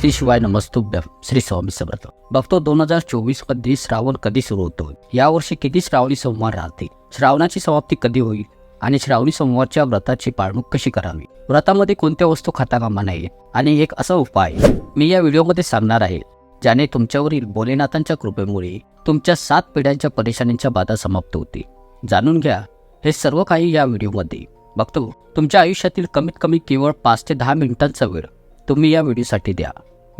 श्री शिवाय नमस्तुभ्यम श्री स्वामी समर्थ. बघतो दोन हजार चोवीसमध्ये श्रावण कधी सुरू होतो? यावर्षी किती श्रावणी सोमवार राहते श्रावणाची समाप्ती कधी होईल? आणि श्रावणी सोमवारच्या व्रताची पाळणूक कशी करावी? व्रतामध्ये कोणत्या वस्तू खाता कामा नये आणि एक असा उपाय मी या व्हिडिओमध्ये सांगणार आहे ज्याने तुमच्यावरील भोलेनाथांच्या कृपेमुळे तुमच्या सात पिढ्यांच्या परेशानींच्या बाधा समाप्त होते जाणून घ्या हे सर्व काही या व्हिडिओमध्ये. बघतो तुमच्या आयुष्यातील कमीत कमी केवळ पाच ते दहा मिनिटांचा वेळ तुम्ही या व्हिडिओसाठी द्या.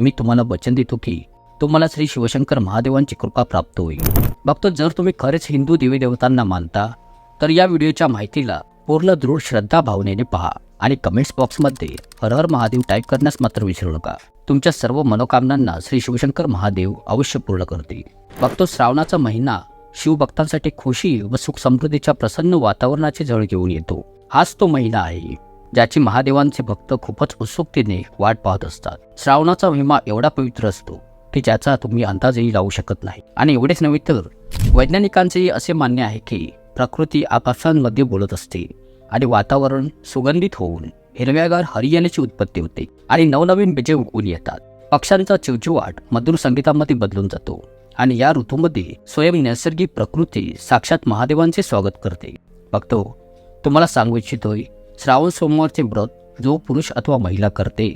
मी तुम्हाला वचन देतो की तुम्हाला श्री शिवशंकर महादेवांची कृपा प्राप्त होईल. बघतो जर तुम्ही खरेच हिंदू देवी देवतांना मानता तर या व्हिडिओच्या माहितीला पूर्ण दृढ श्रद्धा भावनेने पहा आणि कमेंट्स बॉक्समध्ये हर हर महादेव टाईप करण्यास मात्र विसरू नका. तुमच्या सर्व मनोकामनांना श्री शिवशंकर महादेव अवश्य पूर्ण करतील. बघतो श्रावणाचा महिना शिवभक्तांसाठी खुशी व सुख समृद्धीच्या प्रसन्न वातावरणाची झळ घेऊन येतो. हाच तो महिना आहे. ज्याची महादेवांचे भक्त खूपच उत्सुकतेने वाट पाहत असतात. श्रावणाचा महिमा एवढा पवित्र असतो की ज्याचा तुम्ही अंदाजही लावू शकत नाही. आणि एवढेच नव्हे तर वैज्ञानिकांचेही असे मान्य आहे की प्रकृती आकाशांमध्ये बोलत असते आणि वातावरण सुगंधित होऊन हिरव्यागार हरियाणाची उत्पत्ती होते आणि नवनवीन बीजे उगवून येतात. पक्ष्यांचा चिवचिवाट मधुर संगीतामध्ये बदलून जातो आणि या ऋतूमध्ये स्वयं नैसर्गिक प्रकृती साक्षात महादेवांचे स्वागत करते. बघतो तुम्हाला सांगू इच्छितोय श्रावण सोमवारचे व्रत जो पुरुष अथवा महिला करते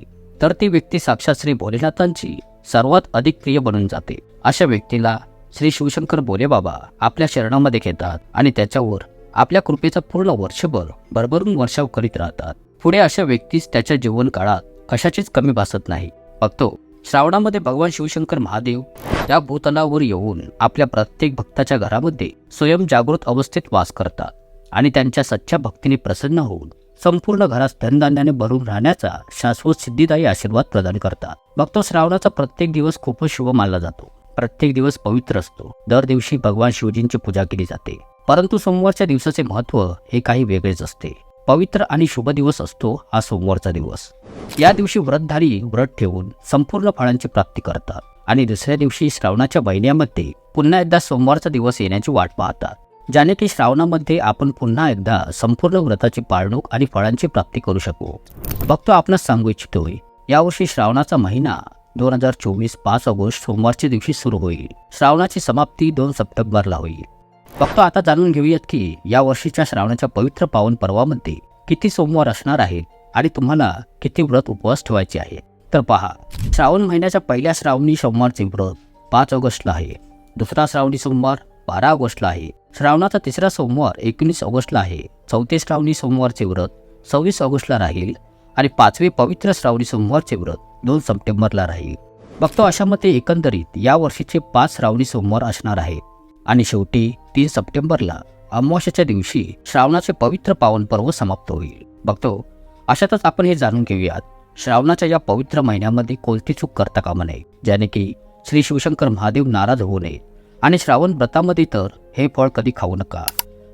तर ती व्यक्ती साक्षात श्री भोलेनाथांची सर्वात अधिक प्रिय बनून जाते. अशा व्यक्तीला श्री शिवशंकर भोलेबाबा आपल्या शरणामध्ये घेतात आणि त्याच्यावर आपल्या कृपेचा पूर्ण वर्षभर भरभरून वर्षाव करीत राहतात. पुढे अशा व्यक्तीस त्याच्या जीवन काळात कशाचीच कमी भासत नाही. बघतो श्रावणामध्ये भगवान शिवशंकर महादेव त्या भूतलावर येऊन आपल्या प्रत्येक भक्ताच्या घरामध्ये स्वयं जागृत अवस्थेत वास करतात आणि त्यांच्या सच्च्या भक्तीने प्रसन्न होऊन संपूर्ण घरात धनधान्याने भरून राहण्याचा शाश्वत सिद्धिदायी आशीर्वाद प्रदान करतात. बघतो श्रावणाचा प्रत्येक दिवस खूपच शुभ मानला जातो. प्रत्येक दिवस पवित्र असतो. दर दिवशी भगवान शिवजींची पूजा केली जाते. परंतु सोमवारच्या दिवसाचे महत्त्व हे काही वेगळेच असते. पवित्र आणि शुभ दिवस असतो हा सोमवारचा दिवस. या दिवशी व्रतधारी व्रत ठेवून संपूर्ण फळांची प्राप्ती करतात आणि दुसऱ्या दिवशी श्रावणाच्या महिन्यामध्ये पुन्हा एकदा सोमवारचा दिवस येण्याची वाट पाहतात. ज्याने की श्रावणामध्ये आपण पुन्हा एकदा संपूर्ण व्रताची पाळणूक आणि फळांची प्राप्ती करू शकू. भक्त आपणास सांगू इच्छितोय यावर्षी श्रावणाचा महिना दोन हजार चोवीस पाच ऑगस्ट सोमवारच्या दिवशी सुरू होईल. श्रावणाची समाप्ती दोन सप्टेंबरला होईल. फक्त आता जाणून घेऊयात की या वर्षीच्या श्रावणाच्या पवित्र पावन पर्वामध्ये किती सोमवार असणार आहेत आणि तुम्हाला किती व्रत उपवास ठेवायचे आहे. तर पहा श्रावण महिन्याच्या पहिल्या श्रावणी सोमवारचे व्रत पाच ऑगस्टला आहे. दुसरा श्रावणी सोमवार बारा ऑगस्टला आहे. श्रावणाचा तिसरा सोमवार एकोणीस ऑगस्टला आहे. चौथे श्रावणी सोमवारचे व्रत सव्वीस ऑगस्टला राहील आणि पाचवे पवित्र श्रावणी सोमवारचे व्रत दोन सप्टेंबरला राहील. बघतो अशा मते एकंदरीत या वर्षीचे पाच श्रावणी सोमवार असणार आहेत आणि शेवटी तीन सप्टेंबरला अमावस्याच्या दिवशी श्रावणाचे पवित्र पावन पर्व समाप्त होईल. बघतो अशातच आपण हे जाणून घेऊयात श्रावणाच्या या पवित्र महिन्यामध्ये कोणती चूक करता कामा नये ज्याने की श्री शिवशंकर महादेव नाराज होऊ नये आणि श्रावण व्रतामध्ये तर हे फळ कधी खाऊ नका.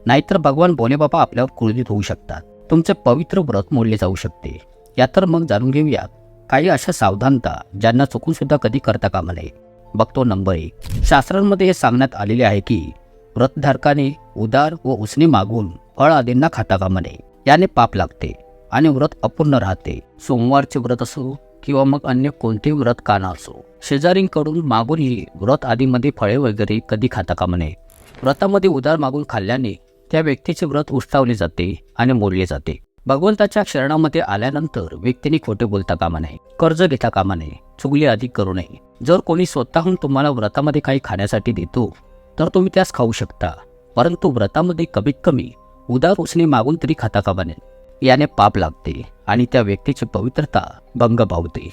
नाहीतर भगवान भोलेबाबा आपल्यावर क्रोधित होऊ शकतात. तुमचे पवित्र व्रत मोडले जाऊ शकते. या तर मग जाणून घेऊयात. काही अशा सावधानता ज्यांना चुकून सुद्धा कधी करता कामा नये. बघतो नंबर एक. शास्त्रांमध्ये हे सांगण्यात आलेले आहे की व्रतधारकाने उदार व उसने मागून फळ आदींना खाता कामा नये. याने पाप लागते आणि व्रत अपूर्ण राहते. सोमवारचे व्रत असो किंवा मग अन्य कोणतेही व्रत काना असो शेजारींकडून मागूनही व्रत आदीमध्ये फळे वगैरे कधी खाता कामा नये व्रतामध्ये उदार मागून खाल्ल्याने त्या व्यक्तीचे व्रत उष्टावले जाते आणि मोडले जाते. भगवंताच्या शरणामध्ये आल्यानंतर व्यक्तीने खोटे बोलता कामा नये कर्ज घेता कामा नये चुगली अधिक करू नये. जर कोणी स्वतःहून तुम्हाला व्रतामध्ये काही खाण्यासाठी देतो तर तुम्ही त्यास खाऊ शकता. परंतु व्रतामध्ये कमीत कमी उदार उसने मागून तरी खाता कामा नये याने पाप लागते आणि त्या व्यक्तीची पवित्रता भंग पावते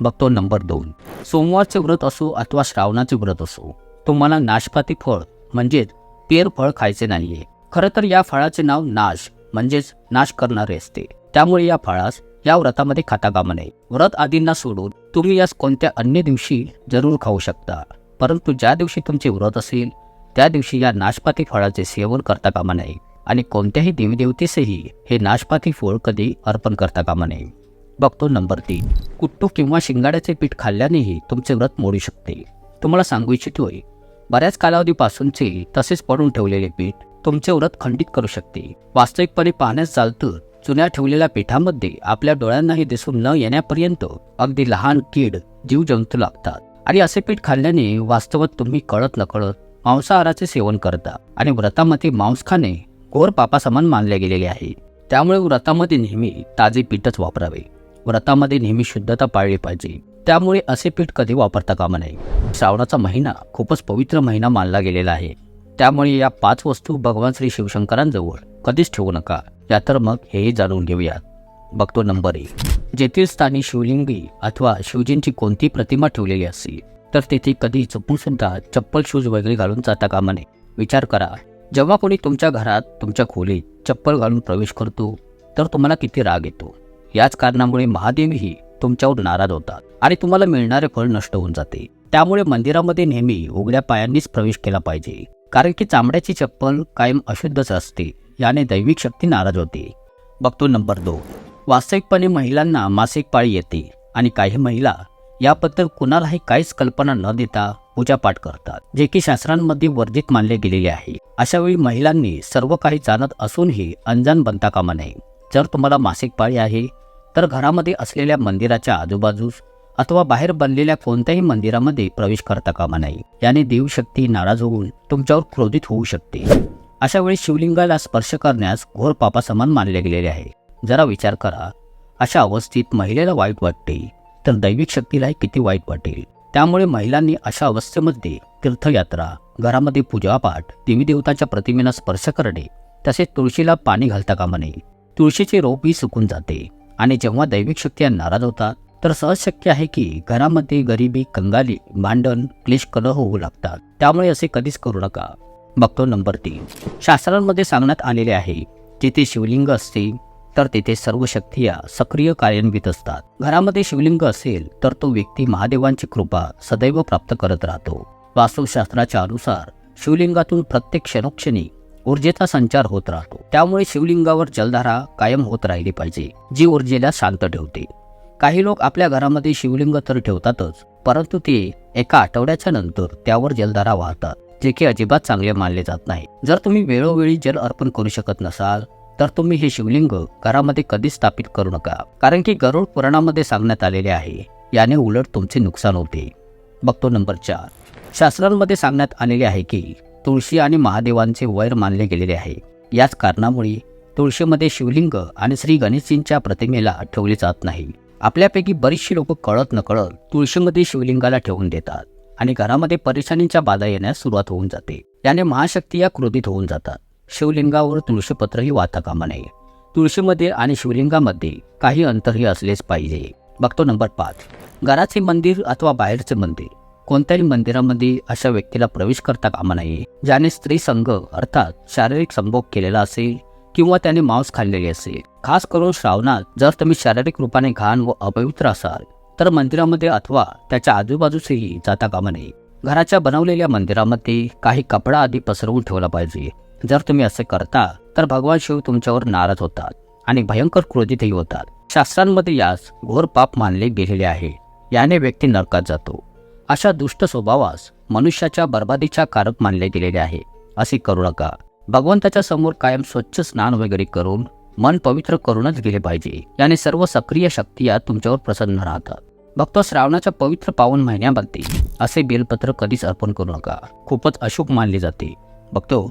बघतो नंबर दोन. सोमवारचे व्रत असो अथवा श्रावणाचे व्रत असो तुम्हाला नाशपाती फळ म्हणजेच पेर फळ खायचे नाहीये. खरं तर या फळाचे नाव नाश म्हणजेच नाश करणारे असते. त्यामुळे या फळास या व्रतामध्ये खाता कामा नये. व्रत आदींना सोडून तुम्ही यास कोणत्या अन्य दिवशी जरूर खाऊ शकता. परंतु ज्या दिवशी तुमचे व्रत असेल त्या दिवशी या नाशपाती फळाचे सेवन करता कामा नये. आणि कोणत्याही देवीदेवतेसही हे नाशपाती फळ कधी अर्पण करता कामा नये. बघतो नंबर तीन. कुट्टू किंवा शिंगाड्याचे पीठ खाल्ल्यानेही तुमचे व्रत मोडू शकते. तुम्हाला सांगू इच्छितोय बऱ्याच कालावधीपासूनचे तसेच पडून ठेवलेले पीठ तुमचे व्रत खंडित करू शकते. वास्तविकपणे पाहण्यास चालतं जुन्या ठेवलेल्या पिठामध्ये आपल्या डोळ्यांनाही दिसून न येण्यापर्यंत अगदी लहान कीड जीव जंतू लागतात. आणि असे पीठ खाल्ल्याने वास्तवात तुम्ही कळत नकळत मांसाहाराचे सेवन करता आणि व्रतामध्ये मांस खाणे कोर पापासमान मानले गेलेले आहे. त्यामुळे व्रतामध्ये नेहमी ताजे पीठच वापरावे. व्रतामध्ये नेहमी शुद्धता पाळली पाहिजे. त्यामुळे असे पीठ कधी वापरता कामा नये. श्रावणाचा महिना खूपच पवित्र महिना मानला गेलेला आहे. त्यामुळे या पाच वस्तू भगवान श्री शिवशंकरांजवळ कधीच ठेवू नका. या तर मग हेही जाणून घेऊयात. बघतो नंबर एक. जेथील स्थानी शिवलिंगी अथवा शिवजींची कोणती प्रतिमा ठेवलेली असेल तर तेथे कधी चुकून सुद्धा चप्पल शूज वगैरे घालून जाता कामा नये. विचार करा. जेव्हा कोणी तुमच्या घरात तुमच्या खोलीत चप्पल घालून प्रवेश करतो तर तुम्हाला किती राग येतो. याच कारणामुळे महादेवही तुमच्यावर नाराज होतात आणि तुम्हाला मिळणारे फळ नष्ट होऊन जाते. त्यामुळे मंदिरामध्ये नेहमी उघड्या पायांनीच प्रवेश केला पाहिजे. कारण की चामड्याची चप्पल कायम अशुद्धच असते याने दैविक शक्ती नाराज होते. बघतो नंबर दोन. वास्तविकपणे महिलांना मासिक पाळी येते आणि काही महिला याबद्दल कुणालाही काहीच कल्पना न देता पूजापाठ करतात जे की शास्त्रांमध्ये वर्जित मानले गेलेले आहे. अशा वेळी महिलांनी सर्व काही जाणत असूनही अंजान बनता कामा नये. जर तुम्हाला मासिक पाळी आहे तर घरामध्ये असलेल्या मंदिराच्या आजूबाजूस अथवा बाहेर बनलेल्या कोणत्याही मंदिरामध्ये प्रवेश करता कामा नाही याने देवशक्ती नाराज होऊन तुमच्यावर क्रोधित होऊ शकते. अशा वेळी शिवलिंगाला स्पर्श करण्यास घोर पापासमान मानले गेलेले आहे. जरा विचार करा. अशा अवस्थेत महिलेला वाईट वाटते तर दैविक शक्तीलाही किती वाईट वाटेल? त्यामुळे महिलांनी अशा अवस्थेमध्ये तीर्थयात्रा घरामध्ये पूजापाठ देवी देवताच्या प्रतिमेला स्पर्श करणे तसेच तुळशीला पाणी घालता कामा नये. तुळशीचे रोपही सुकून जाते आणि जेव्हा दैविक शक्ती नाराज होतात तर सहज शक्य आहे की घरामध्ये गरिबी कंगाली भांडण क्लेश कलह होऊ लागतात. त्यामुळे असे कधीच करू नका. बघतो नंबर तीन. शास्त्रांमध्ये सांगण्यात आलेले आहे जिथे शिवलिंग असते तर तेथे सर्व शक्तिया सक्रिय कार्यान्वित असतात. घरामध्ये शिवलिंग असेल तर तो व्यक्ती महादेवांची कृपा सदैव प्राप्त करत राहतो. वास्तुशास्त्राच्या अनुसार शिवलिंगातून प्रत्येक क्षणोक्षणी ऊर्जेचा संचार होत राहतो. त्यामुळे शिवलिंगावर जलधारा कायम होत राहिली पाहिजे जी ऊर्जेला शांत ठेवते. काही लोक आपल्या घरामध्ये शिवलिंग तर ठेवतातच परंतु ते एका आठवड्याच्या नंतर त्यावर जलधारा वाहतात जे की अजिबात चांगले मानले जात नाही. जर तुम्ही वेळोवेळी जल अर्पण करू शकत नसाल तर तुम्ही हे शिवलिंग घरामध्ये कधीच स्थापित करू नका. कारण की गरुड पुराणामध्ये सांगण्यात आलेले आहे याने उलट तुमचे नुकसान होते. बघतो नंबर चार. शास्त्रांमध्ये सांगण्यात आलेले आहे की तुळशी आणि महादेवांचे वैर मानले गेलेले आहे. याच कारणामुळे तुळशीमध्ये शिवलिंग आणि श्री गणेशजींच्या प्रतिमेला ठेवले जात नाही. आपल्यापैकी बरीचशी लोक कळत नकळत तुळशीमध्ये शिवलिंगाला ठेवून देतात आणि घरामध्ये परेशानीच्या बाधा येण्यास सुरुवात होऊन जाते. याने महाशक्ती या क्रोधित होऊन जातात. शिवलिंगावर तुळशीपत्रही वाहता कामा नये. तुळशीमध्ये आणि शिवलिंगामध्ये काही अंतरही असलेच पाहिजे. बघतो नंबर पाच. घराचे मंदिर अथवा बाहेरचे मंदिर. कोणत्याही मंदिरामध्ये अशा व्यक्तीला प्रवेश करता कामा नये. ज्याने स्त्री संघ अर्थात शारीरिक संभोग केलेला असेल किंवा त्याने मांस खाल्लेले असेल. खास करून श्रावणात जर तुम्ही शारीरिक रूपाने घाण व अपवित्र असाल तर मंदिरामध्ये अथवा त्याच्या आजूबाजूसही जाता कामा नये. घराच्या बनवलेल्या मंदिरामध्ये काही कपडा आधी पसरवून ठेवला पाहिजे. जर तुम्ही असे करता तर भगवान शिव तुमच्यावर नाराज होतात आणि भयंकर क्रोधितही होतात. शास्त्रांमध्ये यास घोर पाप मानले गेलेले आहे. याने व्यक्ती नरकात जातो. अशा दुष्ट स्वभावास मनुष्याच्या बर्बादीच्या कारक मानले गेलेले आहे. असे करू नका भगवंताच्या समोर कायम स्वच्छ स्नान वगैरे करून मन पवित्र करूनच गेले पाहिजे. याने सर्व सक्रिय शक्ती या तुमच्यावर प्रसन्न राहतात. बघतो श्रावणाच्या पवित्र पावन महिन्यामध्ये असे बेलपत्र कधीच अर्पण करू नका. खूपच अशुभ मानले जाते. बघतो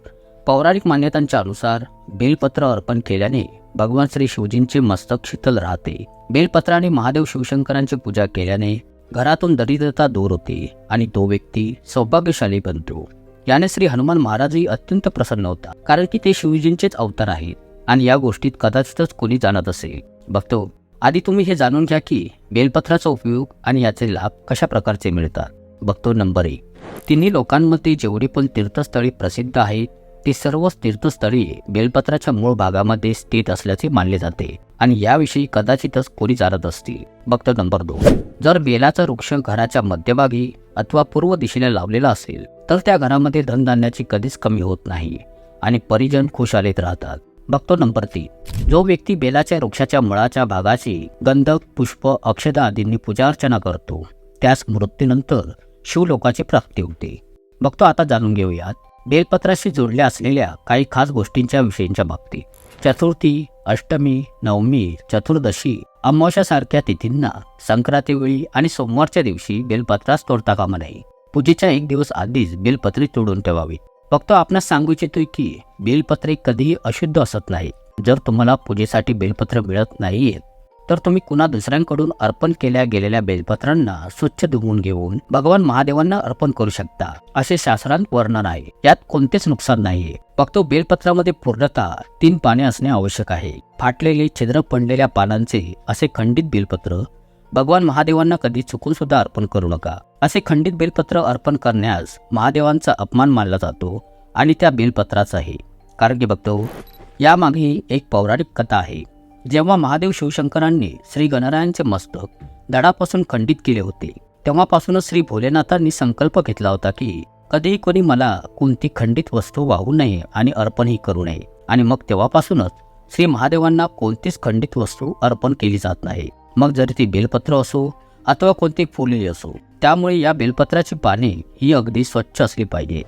पौराणिक मान्यतांच्या अनुसार बेलपत्र अर्पण केल्याने भगवान श्री शिवजींचे मस्तक शीतल राहते. बेलपत्राने महादेव शिवशंकरांची पूजा केल्याने घरातून दरिद्रता दूर होते आणि तो व्यक्ती सौभाग्यशाली बनतो. याने श्री हनुमान महाराजही अत्यंत प्रसन्न होता कारण की ते शिवजींचेच अवतार आहेत आणि या गोष्टीत कदाचितच कोणी जाणत असेल. बघतो आधी तुम्ही हे जाणून घ्या की बेलपत्राचा उपयोग आणि याचे लाभ कशा प्रकारचे मिळतात? बघतो नंबर एक. तिन्ही लोकांमध्ये जेवढी पण तीर्थस्थळी प्रसिद्ध आहेत ती सर्व तीर्थस्थळी बेलपत्राच्या मूळ भागामध्ये स्थित असल्याचे मानले जाते आणि याविषयी कदाचितच कोणी जाणत असतील. बघतो नंबर दोन. जर बेलाचा वृक्ष घराच्या मध्यभागी अथवा पूर्व दिशेने लावलेला असेल तर त्या घरामध्ये धनधान्याची कधीच कमी होत नाही आणि परिजन खुशालीत राहतात. बघतो नंबर तीन. जो व्यक्ती बेलाच्या वृक्षाच्या मुळाच्या भागाची गंधक पुष्प अक्षदा आदींनी पूजा अर्चना करतो त्यास मृत्यूनंतर शिवलोकाची प्राप्ती होते. बघतो आता जाणून घेऊयात. बेलपत्राशी जोडल्या असलेल्या काही खास गोष्टींच्या विषयींच्या बाबतीत. चतुर्थी अष्टमी नवमी चतुर्दशी अमावश्यासारख्या तिथींना संक्रांतीवेळी आणि सोमवारच्या दिवशी बेलपत्रास तोडता कामा नाही पूजेच्या एक दिवस आधीच बेलपत्री तोडून ठेवावी फक्त आपणास सांगू इच्छितोय की बेलपत्रे कधीही अशुद्ध असत नाही जर तुम्हाला पूजेसाठी बेलपत्र मिळत नाहीयेत तर तुम्ही कुणा दुसऱ्यांकडून अर्पण केल्या गेलेल्या बेलपत्रांना स्वच्छ धुवून घेऊन भगवान महादेवांना अर्पण करू शकता असे शास्त्रांत वर्णन आहे. यात कोणतेच नुकसान नाहीये. फक्त बेलपत्रामध्ये पूर्णतः तीन पाने असणे आवश्यक आहे. फाटलेले छिद्र पडलेल्या पानांचे असे खंडित बेलपत्र भगवान महादेवांना कधी चुकून सुद्धा अर्पण करू नका. असे खंडित बेलपत्र अर्पण करण्यास महादेवांचा अपमान मानला जातो आणि त्या बेलपत्राचाही कारण की बघतो यामागे एक पौराणिक कथा आहे. जेव्हा महादेव शिवशंकरांनी श्री गणरायांचे मस्तक दडापासून खंडित केले होते तेव्हापासूनच श्री भोलेनाथांनी संकल्प घेतला होता की कधीही कोणी मला कोणती खंडित वस्तू वाहू नये आणि अर्पणही करू नये. आणि मग तेव्हापासूनच श्री महादेवांना कोणतीच खंडित वस्तू अर्पण केली जात नाही. मग जरी ती बेलपत्र असो अथवा कोणती फुले असो त्यामुळे या बेलपत्राची पाने ही अगदी स्वच्छ असली पाहिजे.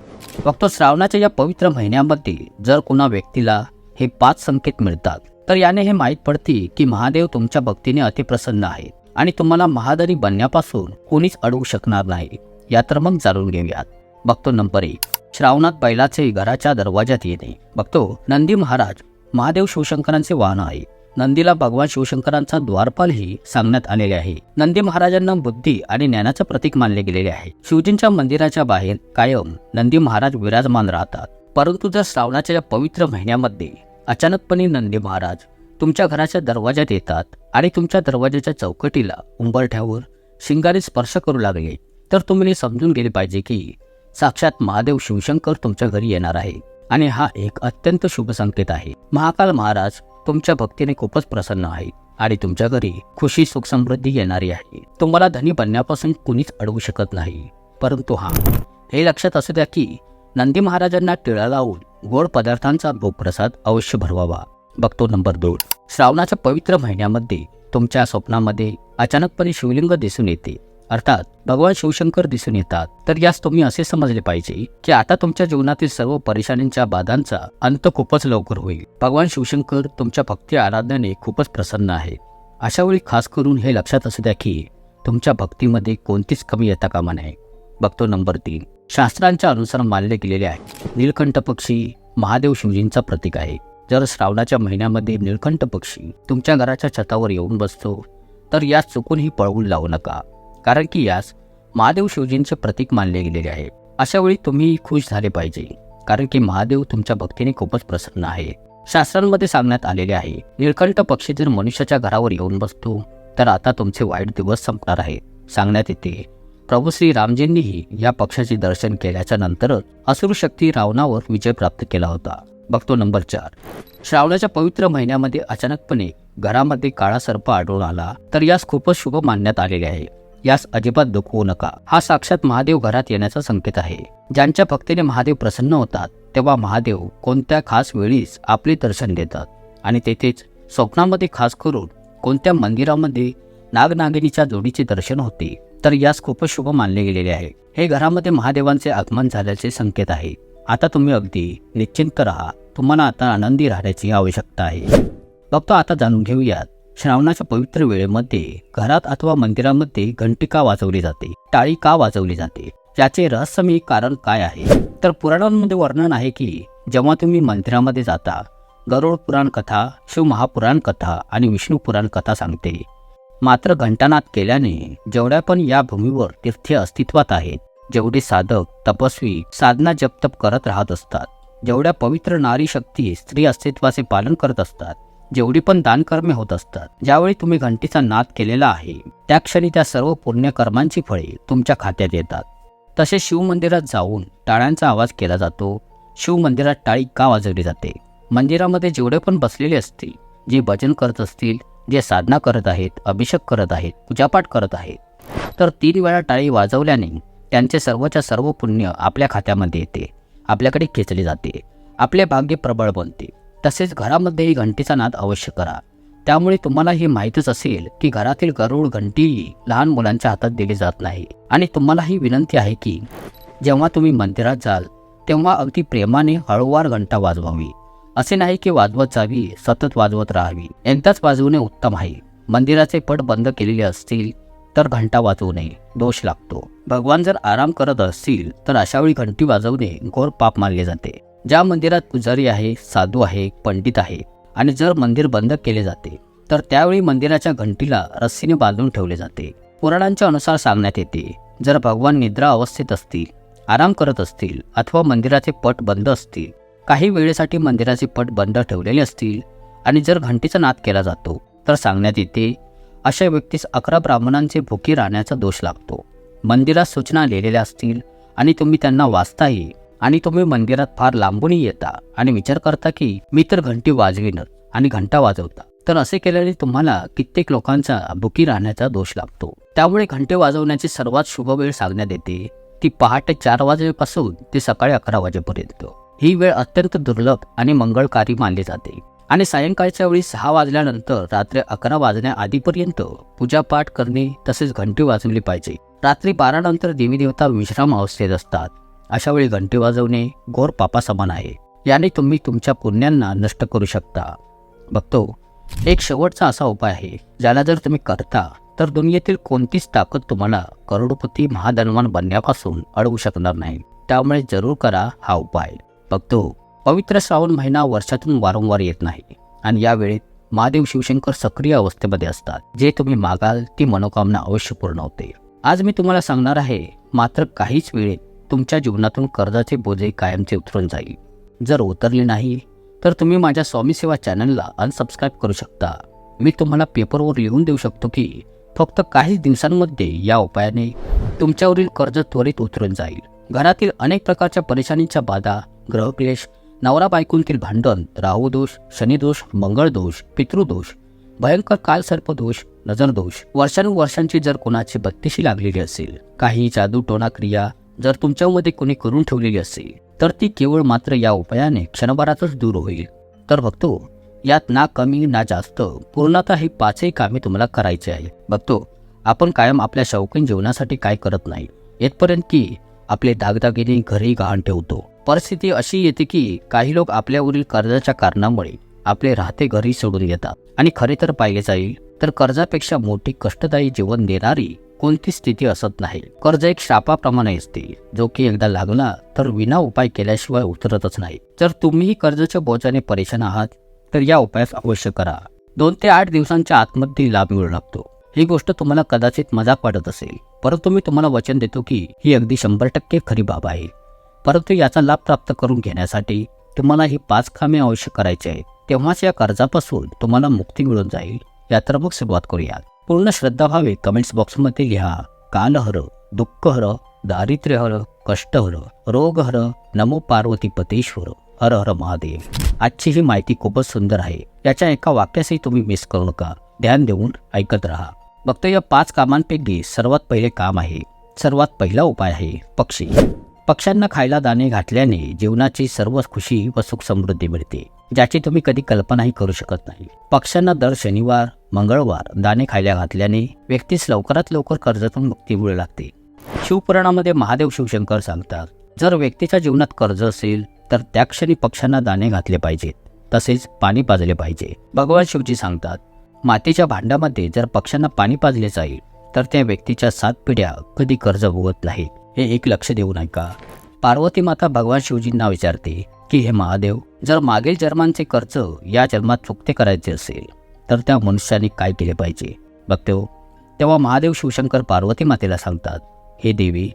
फक्त श्रावणाच्या या पवित्र महिन्यामध्ये जर कुणा व्यक्तीला हे पाच संकेत मिळतात तर याने हे माहीत पडते की महादेव तुमच्या भक्तीने अतिप्रसन्न आहेत आणि तुम्हाला महादरी बनण्यापासून कोणीच अडवू शकणार नाही. या तर मग जाणून घेऊयात. बघतो नंबर एक. श्रावणात बैलाचे घराच्या दरवाजात येणे. बघतो नंदी महाराज महादेव शिवशंकरांचे वाहन आहे. नंदीला भगवान शिवशंकरांचा द्वारपालही सांगण्यात आलेले आहे. नंदी महाराजांना बुद्धी आणि ज्ञानाचं प्रतीक मानले गेलेले आहे. शिवजींच्या मंदिराच्या बाहेर कायम नंदी महाराज विराजमान राहतात. परंतु जर श्रावणाच्या या पवित्र महिन्यामध्ये अचानकपणे नंदी महाराज तुमच्या घराच्या दरवाज्यात येतात आणि तुमच्या दरवाजाच्या चौकटीला उंबरठ्यावर शिंगारे स्पर्श करू लागले. तर तुम्ही हे समजून गेले पाहिजे की साक्षात महादेव शिवशंकर तुमच्या घरी येणार आहे आणि हा एक अत्यंत शुभ संकेत आहे. महाकाल महाराज तुमच्या भक्तीने खूपच प्रसन्न आहे आणि तुमच्या घरी खुशी सुख समृद्धी येणारी आहे. तुम्हाला धनी बनण्यापासून कुणीच अडवू शकत नाही. परंतु हा हे लक्षात असू द्या की नंदी महाराजांना टिळा लावून गोड पदार्थांचा भोगप्रसाद अवश्य भरवावा. बघतो नंबर दोन. श्रावणाच्या पवित्र महिन्यामध्ये तुमच्या स्वप्नामध्ये अचानकपणे शिवलिंग दिसून येते. अर्थात भगवान शिवशंकर दिसून येतात. तर यास तुम्ही असे समजले पाहिजे की आता तुमच्या जीवनातील सर्व परेशानींच्या बाधांचा अंत खूपच लवकर होईल. भगवान शिवशंकर तुमच्या भक्ती आराधनेने खूपच प्रसन्न आहे. अशा वेळी खास करून हे लक्षात असू द्या की तुमच्या भक्तीमध्ये कोणतीच कमी येता कामा नये. बघतो नंबर तीन. शास्त्रांच्या अनुसार मानले गेलेले आहे. नीलकंठ पक्षी महादेव शिवजींचा प्रतीक आहे. जर श्रावणाच्या महिन्यामध्ये निळकंठ पक्षी तुमच्या घराच्या छतावर येऊन बसतो तर यास चुकूनही पळवून लावू नका. कारण की यास महादेव शिवजींचे प्रतीक मानले गेलेले आहे. अशा वेळी तुम्ही खुश झाले पाहिजे. कारण की महादेव तुमच्या भक्तीने खूपच प्रसन्न आहे. शास्त्रांमध्ये सांगण्यात आलेले आहे नीलकंठ पक्षी जर मनुष्याच्या घरावर येऊन बसतो तर आता तुमचे वाईट दिवस संपणार आहे. सांगण्यात येते प्रभू श्री रामजींनीही या पक्षाचे दर्शन केल्याच्या नंतरच असुर शक्ती रावणावर विजय प्राप्त केला होता. बघतो नंबर चार. श्रावणाच्या पवित्र महिन्यामध्ये अचानकपणे घरामध्ये काळा सर्प आढळून आला तर यास खूपच शुभ मानण्यात आलेले आहे. यास अजिबात दुखवू नका. हा साक्षात महादेव घरात येण्याचा संकेत आहे. ज्यांच्या भक्तीने महादेव प्रसन्न होतात तेव्हा महादेव कोणत्या खास वेळीच आपले दर्शन देतात. आणि तेथेच स्वप्नामध्ये खास करून कोणत्या मंदिरामध्ये नागनागिनीच्या जोडीचे दर्शन होते. तर यास खूपच शुभ मानले गेलेले आहे. हे घरामध्ये महादेवांचे आगमन झाल्याचे संकेत आहे. आता तुम्ही अगदी निश्चिंत राहा. तुम्हाला आता आनंदी राहण्याची आवश्यकता आहे. फक्त आता जाणून घेऊयात. श्रावणाच्या पवित्र वेळेमध्ये घरात अथवा मंदिरामध्ये घंटी का वाजवली जाते? टाळी का वाजवली जाते? याचे रहस्यमय कारण काय आहे? तर पुराणांमध्ये वर्णन आहे की जेव्हा तुम्ही मंदिरामध्ये जाता गरुड पुराण कथा शिव महापुराण कथा आणि विष्णू पुराण कथा सांगते. मात्र घंटानाद केल्याने जेवढ्या पण या भूमीवर तीर्थे अस्तित्वात आहेत जेवढे साधक तपस्वी साधना जपतप करत राहत असतात जेवढ्या पवित्र नारी शक्ती स्त्री अस्तित्वाचे पालन करत असतात जेवढी पण दानकर्मे होत असतात ज्यावेळी तुम्ही घंटीचा नाद केलेला आहे त्या क्षणी त्या सर्व पुण्यकर्मांची फळे तुमच्या खात्यात येतात. तसे शिवमंदिरात जाऊन टाळ्यांचा आवाज केला जातो शिवमंदिरात टाळी का वाजवली जाते? मंदिरामध्ये जेवढे पण बसलेले असतील जे भजन करत असतील जे साधना करत आहेत अभिषेक करत आहेत पूजापाठ करत आहेत. तर तीन वेळा टाळी वाजवल्याने त्यांचे सर्वच्या सर्व पुण्य आपल्या खात्यामध्ये येते. आपल्याकडे खेचले जाते. आपले भाग्य प्रबळ बनते. तसेच घरामध्येही घंटीचा नाद अवश्य करा. त्यामुळे तुम्हाला हे माहीतच असेल की घरातील गरुड घंटीही लहान मुलांच्या हातात दिली जात नाही. आणि तुम्हाला ही विनंती आहे की जेव्हा तुम्ही मंदिरात जाल तेव्हा अगदी प्रेमाने हळूवार घंटा वाजवावी. असे नाही की वाजवत जावी सतत वाजवत राहावी. एकदाच वाजवणे उत्तम आहे. मंदिराचे पट बंद केलेले असतील तर घंटा वाजवू नये. दोष लागतो. भगवान जर आराम करत असतील तर अशा वेळी घंटी वाजवणे घोर पाप मानले जाते. ज्या मंदिरात पुजारी आहे साधू आहे पंडित आहे आणि जर मंदिर बंद केले जाते तर त्यावेळी मंदिराच्या घंटीला रस्सीने बांधून ठेवले जाते. पुराणांच्या अनुसार सांगण्यात येते जर भगवान निद्रा अवस्थेत असतील आराम करत असतील अथवा मंदिराचे पट बंद असतील काही वेळेसाठी मंदिराचे पट बंद ठेवलेले असतील आणि जर घंटीचा नाद केला जातो तर सांगण्यात येते अशा व्यक्तीस अकरा ब्राह्मणांचे भुकी राहण्याचा दोष लागतो. मंदिरात सूचना लिहिलेल्या असतील आणि तुम्ही त्यांना वाचताही आणि तुम्ही मंदिरात फार लांबूनही येता आणि विचार करता की मी तर घंटी वाजविनच आणि घंटा वाजवता. तर असे केल्याने तुम्हाला कित्येक लोकांचा भुकी राहण्याचा दोष लागतो. त्यामुळे घंटे वाजवण्याची सर्वात शुभ वेळ सांगण्यात येते. ती पहाटे चार वाजेपासून ते सकाळी अकरा वाजेपर्यंत. ही वेळ अत्यंत दुर्लभ आणि मंगळकारी मानली जाते. आणि सायंकाळच्या वेळी सहा वाजल्यानंतर रात्री अकरा वाजण्याआधीपर्यंत पूजापाठ करणे तसेच घंटी वाजवली पाहिजे. रात्री बारानंतर देवीदेवता देवी देवता विश्राम अवस्थेत असतात. अशा वेळी घंटी वाजवणे घोर पापा समान आहे. याने तुम्ही तुमच्या पुण्यांना नष्ट करू शकता. बघतो एक शेवटचा असा उपाय आहे ज्याला जर तुम्ही करता तर दुनियेतील कोणतीच ताकद तुम्हाला करोडपती महाधनवान बनण्यापासून अडवू शकणार नाही. त्यामुळे जरूर करा हा उपाय. बघतो पवित्र श्रावण महिना वर्षातून वारंवार येत नाही. आणि यावेळेत महादेव शिवशंकर सक्रिय अवस्थेमध्ये असतात. जे तुम्ही मागाल ती मनोकामना अवश्य पूर्ण होते. आज मी तुम्हाला सांगणार आहे मात्र काहीच वेळेत तुमच्या जीवनातून कर्जाचे बोजे कायमचे उतरून जाईल. जर उतरले नाही तर तुम्ही माझ्या स्वामी सेवा चॅनलला अनसबस्क्राईब करू शकता. मी तुम्हाला पेपरवर लिहून देऊ शकतो की फक्त काही दिवसांमध्ये या उपायाने तुमच्यावरील कर्ज त्वरित उतरून जाईल. घरातील अनेक प्रकारच्या परेशानीच्या बाधा ग्रहक्लेश नवरा बायकोंतील भांडण राहुदोष शनिदोष मंगळदोष पितृदोष भयंकर कालसर्पदोष नजरदोष वर्षानुवर्षांची जर कोणाची बत्तीशी लागलेली असेल काही जादू टोना क्रिया जर तुमच्यामध्ये कोणी करून ठेवलेली असेल तर ती केवळ मात्र या उपायाने क्षणभरातच दूर होईल. तर बघतो यात ना कमी ना जास्त पूर्णतः ही पाचही कामे तुम्हाला करायची आहे. बघतो आपण कायम आपल्या शौकीन जीवनासाठी काय करत नाही. येतपर्यंत की आपले दागदागिने घरी गहाण ठेवतो. परिस्थिती अशी येते की काही लोक आपल्यावरील कर्जाच्या कारणामुळे आपले राहते घरी सोडून येतात. आणि खरे तर पाहिले जाईल तर कर्जापेक्षा मोठी कष्टदायी जीवन देणारी कोणती स्थिती असत नाही. कर्ज एक शापाप्रमाणे असते. जो की एकदा लागला तर विना उपाय केल्याशिवाय उतरतच नाही. जर तुम्हीही कर्जाच्या बोजाने परेशान आहात तर या उपायास अवश्य करा. दोन ते आठ दिवसांच्या आतमध्ये लाभ मिळू लागतो. ही गोष्ट तुम्हाला कदाचित मजाक वाटत असेल. परंतु मी तुम्हाला वचन देतो की ही अगदी शंभर टक्के खरी बाब आहे. परंतु याचा लाभ प्राप्त करून घेण्यासाठी तुम्हाला ही पाच कामे अवश्य करायची आहेत. तेव्हाच या कर्जापासून तुम्हाला मुक्ती मिळून जाईल. या तर मग सुरुवात करूया पूर्ण श्रद्धाभावे कमेंट्स बॉक्समध्ये लिहा. कालहर दुःखहर दारिद्र्यहर कष्टहर रोगहर नमो पार्वती पतेश्वर हर हर महादेव. आजची ही माहिती खूपच सुंदर आहे. याच्या एका वाक्यासही तुम्ही मिस करू नका. ध्यान देऊन ऐकत राहा. फक्त या पाच कामांपैकी सर्वात पहिले काम आहे. सर्वात पहिला उपाय आहे पक्षी. पक्ष्यांना खायला दाणे घातल्याने जीवनाची सर्व खुशी व सुख समृद्धी मिळते ज्याची तुम्ही कधी कल्पनाही करू शकत नाही. पक्ष्यांना दर शनिवार मंगळवार दाणे खायला घातल्याने व्यक्तीस लवकरात लवकर कर्जातून मुक्ती मिळू लागते. शिवपुराणामध्ये महादेव शिवशंकर सांगतात जर व्यक्तीच्या जीवनात कर्ज असेल तर त्या क्षणी पक्ष्यांना दाणे घातले पाहिजेत तसेच पाणी पाजले पाहिजे. भगवान शिवजी सांगतात मातीच्या भांड्यामध्ये जर पक्ष्यांना पाणी पाजले जाईल तर त्या व्यक्तीच्या सात पिढ्या कधी कर्ज भोगत नाहीत. हे एक लक्ष देऊ नका पार्वती माता भगवान शिवजींना विचारते की हे महादेव जर मागील जन्मांचे कर्ज या जन्मात चुकते करायचे असेल तर त्या मनुष्याने काय केले पाहिजे? बघतो तेव्हा महादेव शिवशंकर पार्वती मातेला सांगतात हे देवी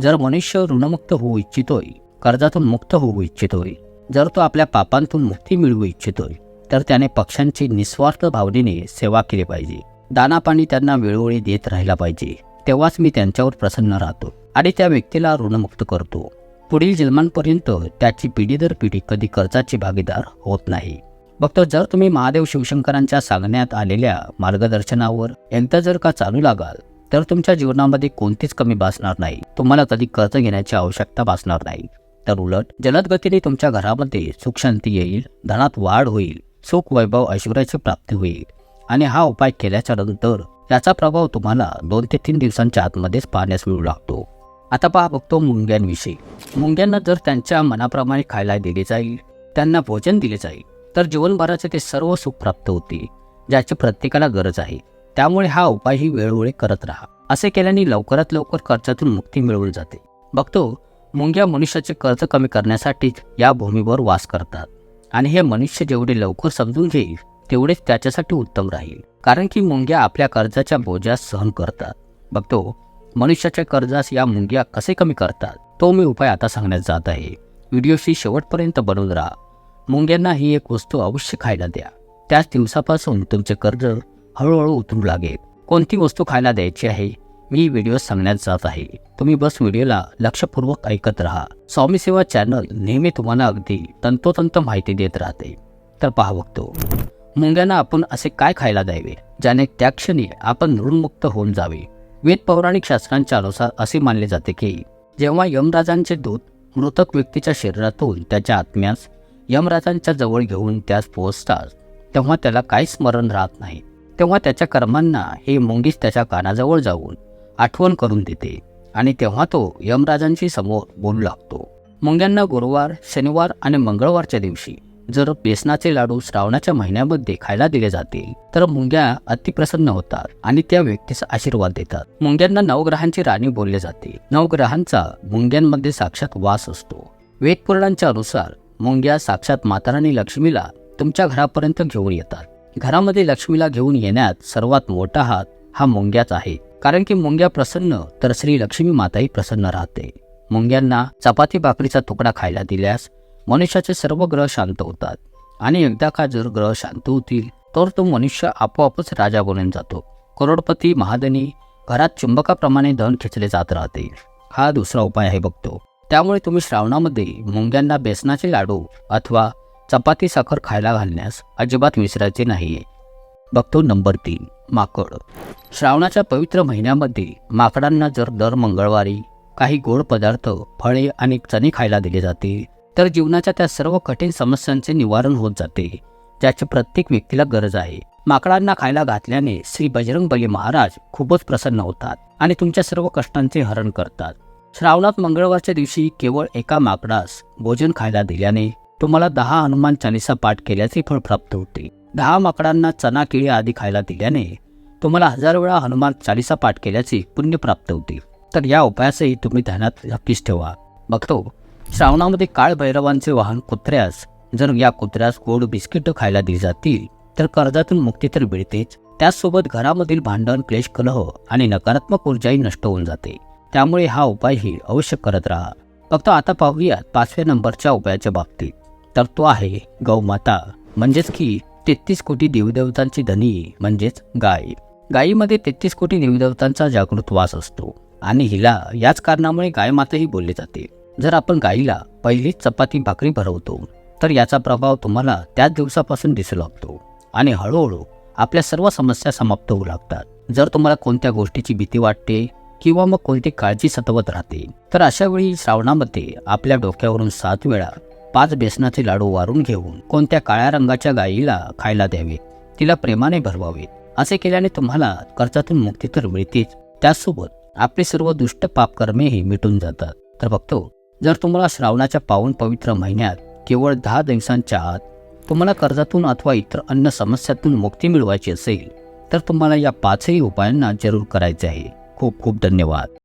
जर मनुष्य ऋणमुक्त होऊ इच्छितोय कर्जातून मुक्त होऊ इच्छितोय जर तो आपल्या पापांतून मुक्ती मिळवू इच्छितोय तर त्याने पक्ष्यांची निस्वार्थ भावनेने सेवा केली पाहिजे. दानापाणी त्यांना वेळोवेळी देत राहिला पाहिजे. तेव्हाच मी त्यांच्यावर प्रसन्न राहतो. आणि त्या व्यक्तीला ऋणमुक्त करतो. पुढील जन्मांपर्यंत त्याची पिढी दर पिढी कधी कर्जाची भागीदार होत नाही. फक्त जर तुम्ही महादेव शिवशंकरांच्या सांगण्यात आलेल्या मार्गदर्शनावर एकदा जर का चालू लागाल तर तुमच्या जीवनामध्ये कोणतीच कमी भासणार नाही. तुम्हाला कधी कर्ज घेण्याची आवश्यकता भासणार नाही. तर उलट जलद गतीने तुमच्या घरामध्ये सुख शांती येईल धनात वाढ होईल सुख वैभव ऐश्वर्याची प्राप्ती होईल. आणि हा उपाय केल्याच्यानंतर याचा प्रभाव तुम्हाला दोन ते तीन दिवसांच्या आतमध्येच पाहण्यास मिळू लागतो. आता पहा बघतो मुंग्यांविषयी. मुंग्यांना जर त्यांच्या मनाप्रमाणे खायला दिले जाईल त्यांना भोजन दिले जाईल तर जीवनभराचे ते सर्व सुख प्राप्त होते ज्याची प्रत्येकाला गरज आहे. त्यामुळे हा उपायही वेळोवेळी करत राहा. असे केल्याने लवकरात लवकर कर्जातून मुक्ती मिळवून जाते. बघतो मुंग्या मनुष्याचे कर्ज कमी करण्यासाठीच या भूमीवर वास करतात. आणि हे मनुष्य जेवढे लवकर समजून घेईल तेवढेच त्याच्यासाठी उत्तम राहील. कारण की मुंग्या आपल्या कर्जाच्या बोजा सहन करतात. बघतो मनुष्याच्या कर्जास या मुंग्या कसे कमी करतात? तो मी उपाय आता सांगण्यात जात आहे. व्हिडिओशी शेवटपर्यंत बनवून राहा. मुंग्यांना ही एक वस्तू अवश्य खायला द्या. त्याच दिवसापासून तुमचे कर्ज हळूहळू उतरू लागेल. कोणती वस्तू खायला द्यायची आहे? मी व्हिडिओ सांगण्यात जात आहे. तुम्ही बस व्हिडिओला लक्षपूर्वक ऐकत राहा. स्वामी सेवा चॅनल नेहमी तुम्हाला अगदी तंतोतंत माहिती देत राहते. तर पहा बघतो. मुंग्यांना आपण असे काय खायला द्यावे? ज्याने त्या क्षणी आपण ऋणमुक्त होऊन जावे. वेद पौराणिक शास्त्रांच्या अनुसार असे मानले जाते की जेव्हा यमराजांचे दूत मृतक व्यक्तीच्या शरीरातून त्याच्या आत्म्यास यमराजांच्या जवळ घेऊन त्यास पोहोचतात तेव्हा त्याला काही स्मरण राहत नाही. तेव्हा त्याच्या कर्मांना हे मुंगीच त्याच्या कानाजवळ जाऊन आठवण करून देते आणि तेव्हा तो यमराजांशी समोर बोलू लागतो. मुंग्यांना गुरुवार शनिवार आणि मंगळवारच्या दिवशी जर बेसनाचे लाडू श्रावणाच्या महिन्यामध्ये खायला दिले जातील तर मुंग्या अतिप्रसन्न होतात आणि त्या व्यक्तीचा आशीर्वाद देतात. मुंग्यांना नवग्रहांची राणी बोलले जाते. नवग्रहांचा मुंग्यांमध्ये साक्षात वास असतो. वेदपुराणांच्या अनुसार मुंग्या साक्षात माताराणी लक्ष्मीला तुमच्या घरापर्यंत घेऊन येतात. घरामध्ये लक्ष्मीला घेऊन येण्यात सर्वात मोठा हात हा मुंग्याच आहे. कारण की मुंग्या प्रसन्न तर श्री लक्ष्मी माताही प्रसन्न राहते. मुंग्यांना चपाती भाकरीचा तुकडा खायला दिल्यास मनुष्याचे सर्व ग्रह शांत होतात. आणि एकदा का जर ग्रह शांत होतील तर तो मनुष्य आपोआपच राजा बनून जातो. करोडपती महादनी घरात चुंबकाप्रमाणे धन खेचले जात राहते. हा दुसरा उपाय आहे बघतो. त्यामुळे तुम्ही श्रावणामध्ये मुंग्यांना बेसनाचे लाडू अथवा चपाती साखर खायला घालण्यास अजिबात विसरायचे नाहीये. बघतो नंबर तीन माकड. श्रावणाच्या पवित्र महिन्यामध्ये माकडांना जर दर मंगळवारी काही गोड पदार्थ फळे आणि चणे खायला दिले जाते तर जीवनाच्या त्या सर्व कठीण समस्यांचे निवारण होत जाते ज्याची प्रत्येक व्यक्तीला गरज आहे. माकडांना खायला घातल्याने श्री बजरंग बली महाराज खूपच प्रसन्न होतात आणि तुमच्या सर्व कष्टांचे हरण करतात. श्रावणात मंगळवारच्या दिवशी केवळ एका माकडास भोजन खायला दिल्याने तुम्हाला दहा हनुमान चालिसा पाठ केल्याचे फळ प्राप्त होते. दहा माकडांना चना केळी आदी खायला दिल्याने तुम्हाला हजार वेळा हनुमान चालिसा पाठ केल्याचे पुण्य प्राप्त होते. तर या उपायासही तुम्ही ध्यानात नक्कीच ठेवा. बघतो श्रावणामध्ये काळ भैरवांचे वाहन कुत्र्यास जर या कुत्र्यास गोड बिस्किट खायला दिली जातील तर कर्जातून मुक्ती तर मिळतेच. त्याचसोबत घरामधील भांडण क्लेश कलह आणि नकारात्मक ऊर्जाही नष्ट होऊन जाते. त्यामुळे हा उपायही अवश्य करत राहा. फक्त आता पाहूयात पाचव्या नंबरच्या उपायाच्या बाबतीत. तर तो आहे गौमाता. म्हणजेच की तेहतीस कोटी देवदेवतांची धनी म्हणजेच गाय. गायीमध्ये तेहतीस कोटी देवदेवतांचा जागृत वास असतो. आणि हिला याच कारणामुळे गायमाताही बोलले जाते. जर आपण गायीला पहिलीच चपाती भाकरी भरवतो तर याचा प्रभाव तुम्हाला त्याच दिवसापासून दिसू लागतो. आणि हळूहळू आपल्या सर्व समस्या समाप्त होऊ लागतात. जर तुम्हाला कोणत्या गोष्टीची भीती वाटते किंवा मग कोणती काळजी सतवत राहते तर अशा वेळी श्रावणामध्ये आपल्या डोक्यावरून सात वेळा पाच बेसनाचे लाडू वारून घेऊन कोणत्या काळ्या रंगाच्या गायीला खायला द्यावे तिला प्रेमाने भरवावे असे केल्याने तुम्हाला कर्जातून मुक्ती तर मिळतेच. त्याचसोबत आपले सर्व दुष्ट पापकर्मेही मिटून जातात. तर बघतो जर तुम्हाला श्रावणाच्या पावन पवित्र महिन्यात केवळ दहा दिवसांच्या आत तुम्हाला कर्जातून अथवा इतर अन्य समस्यातून मुक्ती मिळवायची असेल तर तुम्हाला या पाचही उपायांना जरूर करायचे आहे. खूप खूप धन्यवाद.